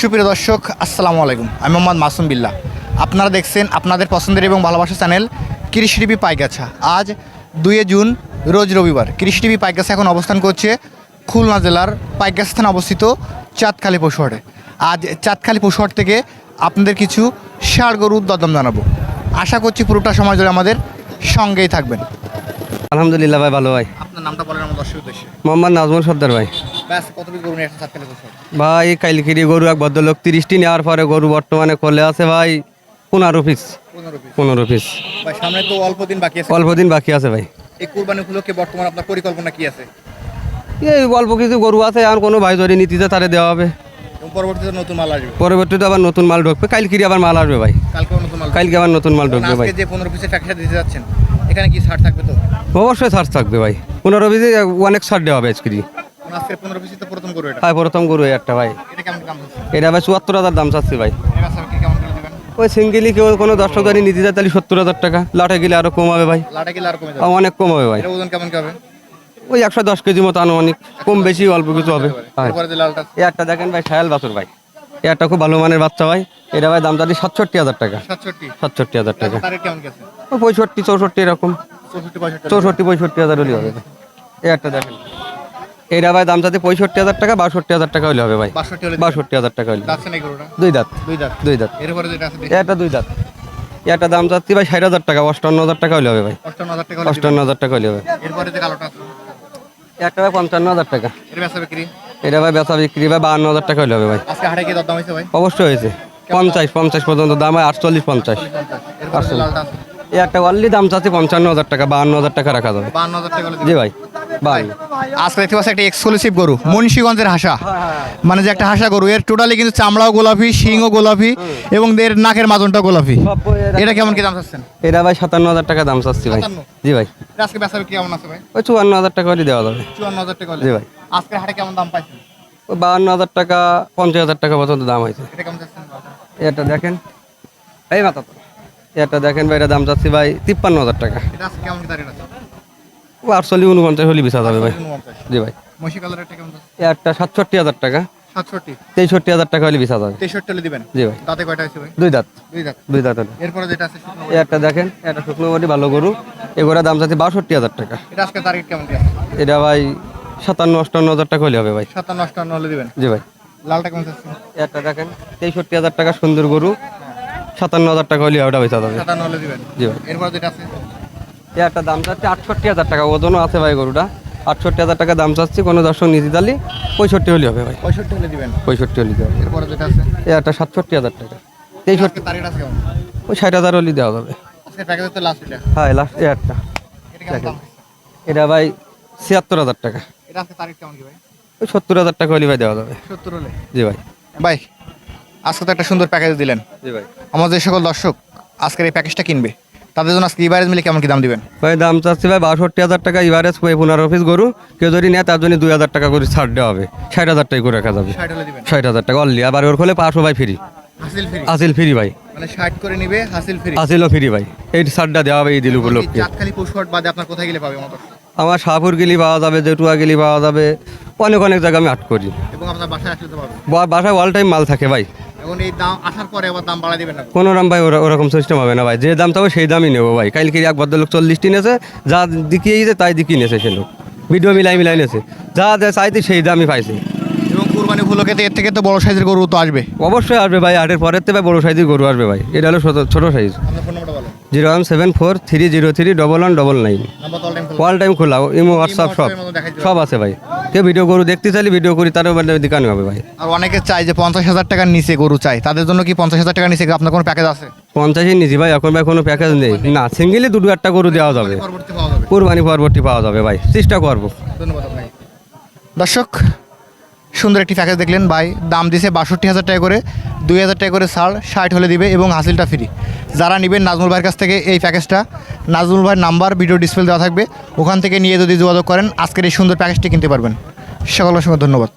সুপ্রিয় দর্শক আসসালামু আলাইকুম। আমি মোহাম্মদ মাসুম বিল্লাহ। আপনারা দেখছেন আপনাদের পছন্দের এবং ভালোবাসা চ্যানেল কৃষি টিভি পাইগাছা। আজ দুয়ে জুন রোজ রবিবার। কৃষি টিভি পাইগাছা এখন অবস্থান করছে খুলনা জেলার পাইগাছা থানা অবস্থিত চাঁদখালী পশুহাটে। আজ চাঁদখালী পশুহাট থেকে আপনাদের কিছু ষাড় গরুর দদম জানাব। আশা করছি পুরোটা সময় ধরে আমাদের সঙ্গেই থাকবেন। আলহামদুলিল্লাহ ভাই ভালো ভাই। আপনার নামটা বলেন আমার দর্শক উদ্দেশ্যে মোহাম্মদ নাজমুল সর্দার ভাই। ব্যাস কত পিস গরু নিয়ে ভাই কাইলকিরি গরু এক ভদ্রলোক তিরিশটি নেওয়ার পরে গরু বর্তমানে করলে আছে ভাই পনেরো পিস পনেরো পিস ভাই সামনে তো অল্প দিন বাকি আছে। অল্প দিন বাকি আছে ভাই। এই কুরবানি উপলক্ষে বর্তমান আপনার পরিকল্পনা কি আছে? এই অল্প কিছু গরু আছে আর কোনো ভাই যদি নীতিতে তারে দেওয়া হবে। পরবর্তীতে নতুন মাল আসবে। পরবর্তীতে আবার নতুন মাল ঢুকবে। কাইলকিরি আবার মাল আসবে ভাই। কালকেও নতুন মাল কালকে আবার নতুন মাল ঢুকবে ভাই। যে পনেরো পিসের প্যাকেটটা দিতে যাচ্ছেন এখানে কি ছাড় থাকবে তো? অবশ্যই ছাড় থাকবে ভাই। পনেরো পিসে অনেক ছাড় দেওয়া হবে আজকে আজকে প্রথম এটা। ভাই প্রথম গরু একটা ভাই। এটা কেমন দাম এটা ভাই দাম চাচ্ছি ভাই। ওই সিঙ্গেলি কেউ কোনো দর্শক নিতে যায় তাহলে সত্তর হাজার টাকা। লাটে গেলে ভাই। লাটা আর কমে যাবে। অনেক কম হবে ভাই ওজন কেমন হবে? ওই একশো দশ কেজি মতো আনুমানিক। কম বেশি অল্প কিছু হবে। হয়। এই একটা দেখেন ভাই সায়াল বাছুর ভাই। এই একটা খুব ভালো মানের বাচ্চা ভাই। এটা ভাই দাম চাচ্ছি সাতষট্টি হাজার টাকা। সাতষট্টি। হাজার টাকা। পঁয়ষট্টি চৌষট্টি এরকম। চৌষট্টি পঁয়ষট্টি। হাজার হলে হবে। এই একটা দেখেন। এটা ভাই দাম চাচ্ছি পঁয়ষট্টি হাজার টাকা বাষট্টি হাজার টাকা হলে হবে ভাই। বাষট্টি হাজার টাকা হলে দুই দাঁত। দুই দাঁত। দুই দাঁত। একটা দুই দাঁত। একটা দাম চাচ্ছি ভাই ষাট হাজার টাকা অষ্টান্ন হাজার টাকা হলে হবে ভাই। অষ্টান্ন হাজার টাকা হলে হবে। একটা ভাই পঞ্চান্ন হাজার টাকা। এটা ভাই বেচা বিক্রি ভাই বাহান্ন হাজার টাকা হলে হবে ভাই। অবশ্যই হয়েছে। পঞ্চাশ পঞ্চাশ পর্যন্ত দাম হয় আটচল্লিশ পঞ্চাশ। এই একটা অনলি দাম চাচ্ছি পঞ্চান্ন হাজার টাকা বাহান্ন হাজার টাকা রাখা যাবে। জি ভাই। বাই আজকে দেখতে পাচ্ছি একটা এক্সক্লুসিভ গরু মুন্সিগঞ্জের হাসা। মানে যে একটা হাসা গরু এর টোটালি কিন্তু চামড়াও গোলাপি শিংও গোলাপি এবং এর নাকের মাজনটা গোলাপি। এটা কেমন কি দাম চাচ্ছেন? এটা ভাই সাতান্ন হাজার টাকা দাম চাচ্ছি ভাই। জি ভাই। আজকে বেচা বিক্রি কেমন আছে ভাই? ওই চুয়ান্ন হাজার টাকা হলে দেওয়া যাবে। চুয়ান্ন হাজার টাকা জি ভাই। আজকে হাটে কেমন দাম পাইছেন? ওই বাহান্ন হাজার টাকা পঞ্চাশ হাজার টাকা পর্যন্ত দাম হয়েছে। এটা দেখেন। এই মাথা এটা দেখেন ভাই এটা দাম চাচ্ছি ভাই তিপ্পান্ন হাজার টাকা। ও আটচল্লিশ উনপঞ্চাশ হলে বিশা যাবে ভাই। জি ভাই। মহিষী একটা কেমন একটা সাতষট্টি হাজার টাকা। সাতষট্টি। তেষট্টি হাজার টাকা হলে বিশা যাবে। তেষট্টি হলে দিবেন? জি ভাই। তাতে কয়টা আছে ভাই? দুই দাঁত। দুই দাঁত। দুই দাঁত হলে। এরপরে যেটা আছে একটা দেখেন একটা শুকনো বডি ভালো গরু। এগুলোর দাম চাচ্ছি বাষট্টি হাজার টাকা। এটা আজকে তারিখ কেমন এটা ভাই সাতান্ন অষ্টান্ন হাজার টাকা হলে হবে ভাই। সাতান্ন অষ্টান্ন হলে দিবেন? জি ভাই। লালটা কেমন চাচ্ছেন? একটা দেখেন তেষট্টি হাজার টাকা সুন্দর গরু। সাতান্ন হাজার টাকা হলে ওটা বেচা যাবে। সাতান্ন হলে দিবেন? জি ভাই। এরপরে যেটা আছে? একটা দাম চাচ্ছি আটষট্টি হাজার টাকা ওজনও আছে ভাই গরুটা। আটষট্টি হাজার টাকা দাম চাচ্ছি কোনো দর্শক নিতে তাহলে পঁয়ষট্টি হলে হবে ভাই। পঁয়ষট্টি হলে দিবেন? পঁয়ষট্টি হলে দেওয়া এরপরে যেটা আছে? এই একটা সাতষট্টি হাজার টাকা। আছে ওই ষাট হাজার হলে দেওয়া যাবে। হ্যাঁ লাস্ট এই একটা এটা ভাই ছিয়াত্তর হাজার টাকা। ওই সত্তর হাজার টাকা হলে ভাই দেওয়া যাবে। সত্তর হলে? জি ভাই। ভাই আজকে তো একটা সুন্দর প্যাকেজ দিলেন। জি ভাই। আমাদের সকল দর্শক আজকের এই প্যাকেজটা কিনবে। তাদের জন্য আজকে ইভারেজ মিলে কেমন কি দাম দিবেন? ভাই দাম চাচ্ছি ভাই বাষট্টি হাজার টাকা ইভারেজ পনেরো পিস গরু। কেউ যদি নেয় তার জন্য দুই হাজার টাকা করে ছাড় দেওয়া হবে। ষাট হাজার টাকা করে রাখা যাবে। ষাট হাজার টাকা অনলি আবার ওর খোলে পাঁচশো ভাই ফ্রি আসিল ফ্রি ভাই। মানে ষাট করে নিবে হাসিল ফ্রি ভাই। এই ছাড়টা দেওয়া হবে এই দিল উপলক্ষে। চাঁদখালি পশুহাট বাদে আপনার কোথায় গেলে পাবে মতো? আমার শাহপুর গেলি পাওয়া যাবে জেটুয়া গেলি পাওয়া যাবে। অনেক অনেক জায়গা আমি আট করি। এবং আপনার বাসায় আসলে তো বাসায় অল টাইম মাল থাকে ভাই। এখন এই দাম আসার পরে আবার দাম বাড়াই দিবেন না কোনো রাম ভাই ওরকম সিস্টেম হবে না ভাই। যে দাম চাবো সেই দামই নেব ভাই। কালকে এক ভদ্রলোক চল্লিশটি নেছে যা দিতে তাই দিকিয়ে নেছে সে লোক। ভিডিও মিলাই মিলাই নেছে যা যা চাইতে সেই দামই পাইছে। এবং কুরবানি উপলক্ষে তো এর থেকে তো বড় সাইজের গরু তো আসবে। অবশ্যই আসবে ভাই। আটের পরের থেকে বড় সাইজের গরু আসবে ভাই। এটা হলো ছোট size zero one seven four three zero three double one double nine. All time খোলা। ইমো হোয়াটসঅ্যাপ সব। সব আছে ভাই। কেউ ভিডিও গরু দেখতে চাইলে ভিডিও করি তারও মানে দেখানো হবে ভাই। আর অনেকে চাই যে পঞ্চাশ হাজার টাকার নিচে গরু চাই তাদের জন্য কি পঞ্চাশ হাজার টাকার নিচে আপনার কোনো প্যাকেজ আছে? পঞ্চাশের নিচে ভাই এখন ভাই কোনো প্যাকেজ নেই। না সিঙ্গেলি দুটো একটা গরু দেওয়া যাবে। পরবর্তী পাওয়া যাবে। কোরবানি পরবর্তী পাওয়া যাবে ভাই চেষ্টা করব। ধন্যবাদ আপনাকে। দর্শক সুন্দর একটি প্যাকেজ দেখলেন ভাই। দাম দিছে বাষট্টি হাজার টাকা করে দুই হাজার টাকা করে ছাড় ষাট হলে দিবে এবং হাসিলটা ফ্রি যারা নেবেন নাজমুল ভাইয়ের কাছ থেকে এই প্যাকেজটা নাজমুল ভাইয়ের নাম্বার ভিডিও ডিসপ্লে দেওয়া থাকবে। ওখান থেকে নিয়ে যদি যোগাযোগ করেন, আজকের এই সুন্দর প্যাকেজটি কিনতে পারবেন। সকল অসংখ্য ধন্যবাদ।